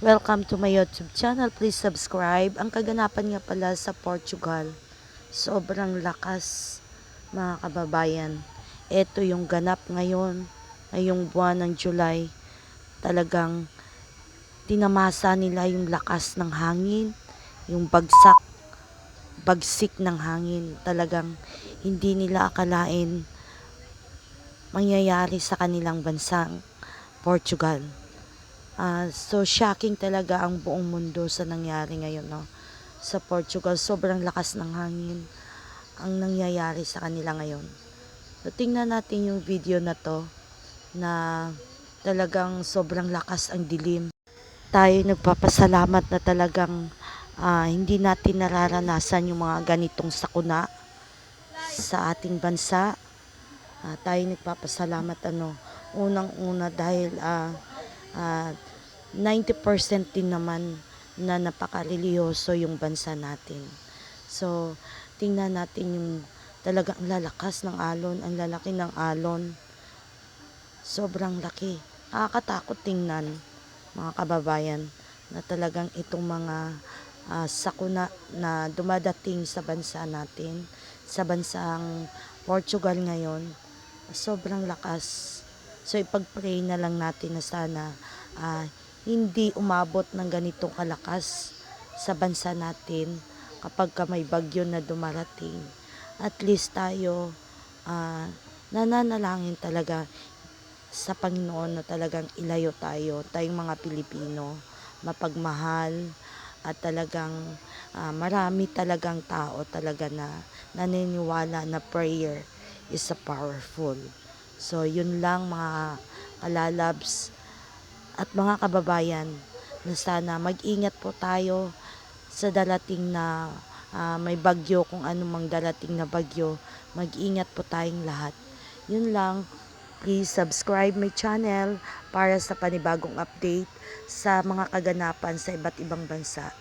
Welcome to my YouTube channel. Please subscribe. Ang kaganapan nga pala sa Portugal, sobrang lakas mga kababayan. Ito yung ganap ngayon, ngayong buwan ng July. Talagang tinamasa nila yung lakas ng hangin, yung bagsak, bagsik ng hangin. Talagang hindi nila akalain mangyayari sa kanilang bansang Portugal. Ah, so shocking talaga ang buong mundo sa nangyari ngayon no? Sa Portugal sobrang lakas ng hangin ang nangyayari sa kanila ngayon. So tingnan natin yung video na to na talagang sobrang lakas ang dilim. Tayo nagpapasalamat na talagang ah, hindi natin nararanasan yung mga ganitong sakuna sa ating bansa. Ah, tayo nagpapasalamat ano unang-una dahil ah, ah, 90% din naman na napakareliyoso yung bansa natin. So, tingnan natin yung talagang lalakas ng alon, ang lalaki ng alon. Sobrang laki. Nakakatakot tingnan, mga kababayan, na talagang itong mga ah, sakuna na dumadating sa bansa natin, sa bansang Portugal ngayon, sobrang lakas. So ipag-pray na lang natin na sana ah, hindi umabot ng ganitong kalakas sa bansa natin kapag ka may bagyo na dumarating. At least tayo ah, nananalangin talaga sa Panginoon na talagang ilayo tayo, tayong mga Pilipino, mapagmahal at talagang ah, marami talagang tao talaga na naniniwala na prayer is a powerful. So, yun lang mga kalalabs at mga kababayan na sana mag-ingat po tayo sa darating na ah, may bagyo kung anumang darating na bagyo. Mag-ingat po tayong lahat. Yun lang. Please subscribe my channel para sa panibagong update sa mga kaganapan sa iba't ibang bansa.